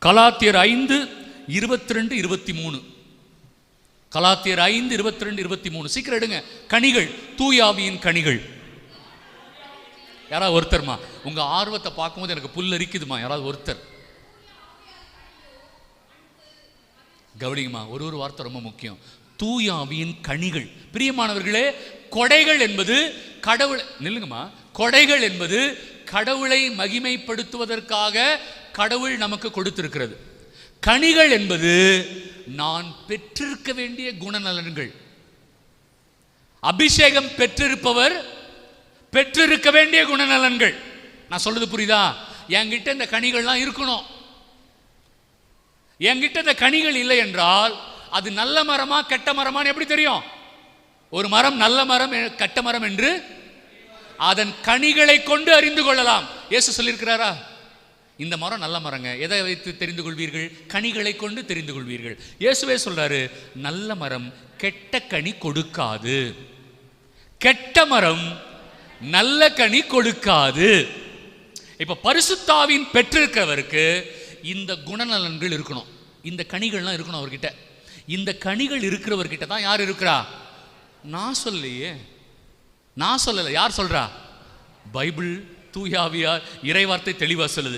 கலாத்தியர் ஐந்து இருபத்தி ரெண்டு இருபத்தி மூணு கலாத்தியர் ஐந்து இருபத்தி ரெண்டு இருபத்தி மூணு சீக்கிரம் எடுங்க. கனிகள் தூயாவியின் கனிகள். யாராவது ஒருத்தர்மா? உங்க ஆர்வத்தை பார்க்கும்போது எனக்கு புல் அரிக்குதுமா? யாராவது ஒருத்தர்? கவனிங்கம்மா ஒரு ஒரு வார்த்தை ரொம்ப முக்கியம். தூயாவியின் கனிகள். பிரியமானவர்களே கொடைகள் என்பது கடவுள் நில்லுங்கம்மா. கொடைகள் என்பது கடவுளை மகிமைப்படுத்துவதற்காக கடவுள் நமக்கு கொடுத்திருக்கிறது. கனிகள் என்பது நான் பெற்றிருக்க வேண்டிய குணநலன்கள். அபிஷேகம் பெற்றிருப்பவர் பெற்றிருக்க வேண்டிய குணநலன்கள். நான் சொல்றது புரியுதா? என்கிட்ட இந்த கனிகள்லாம் இருக்கணும். என்கிட்ட இந்த கனிகள் இல்லை என்றால் அது நல்ல மரமா கெட்ட மரமான்னு எப்படி தெரியும்? ஒரு மரம் நல்ல மரம் எ- கெட்ட மரம் என்று அதன் கனிகளை கொண்டு அறிந்து கொள்ளலாம். இயேசு சொல்லியிருக்கிறாரா? இந்த மரம் நல்ல மரங்க. எதை வைத்து தெரிந்து கொள்வீர்கள்? கனிகளை கொண்டு தெரிந்து கொள்வீர்கள். இயேசுவே சொல்றாரு நல்ல மரம் கெட்ட கனி கொடுக்காது. கெட்ட மரம் நல்ல கனி கொடுக்காது. இப்ப பரிசுத்தாவின் பெற்றிருக்கிறவருக்கு இந்த குணநலன்கள் இருக்கணும். இந்த கனிகள்லாம் இருக்கணும் அவர்கிட்ட. இந்த கனிகள் இருக்கிறவர்கிட்ட தான் யார் இருக்கிறா? நான் சொல்லலையே. நான் சொல்லலை. யார் சொல்கிறா பைபிள் தூயாவியார் இறைவார்த்தை தெளிவாக சொல்லுது.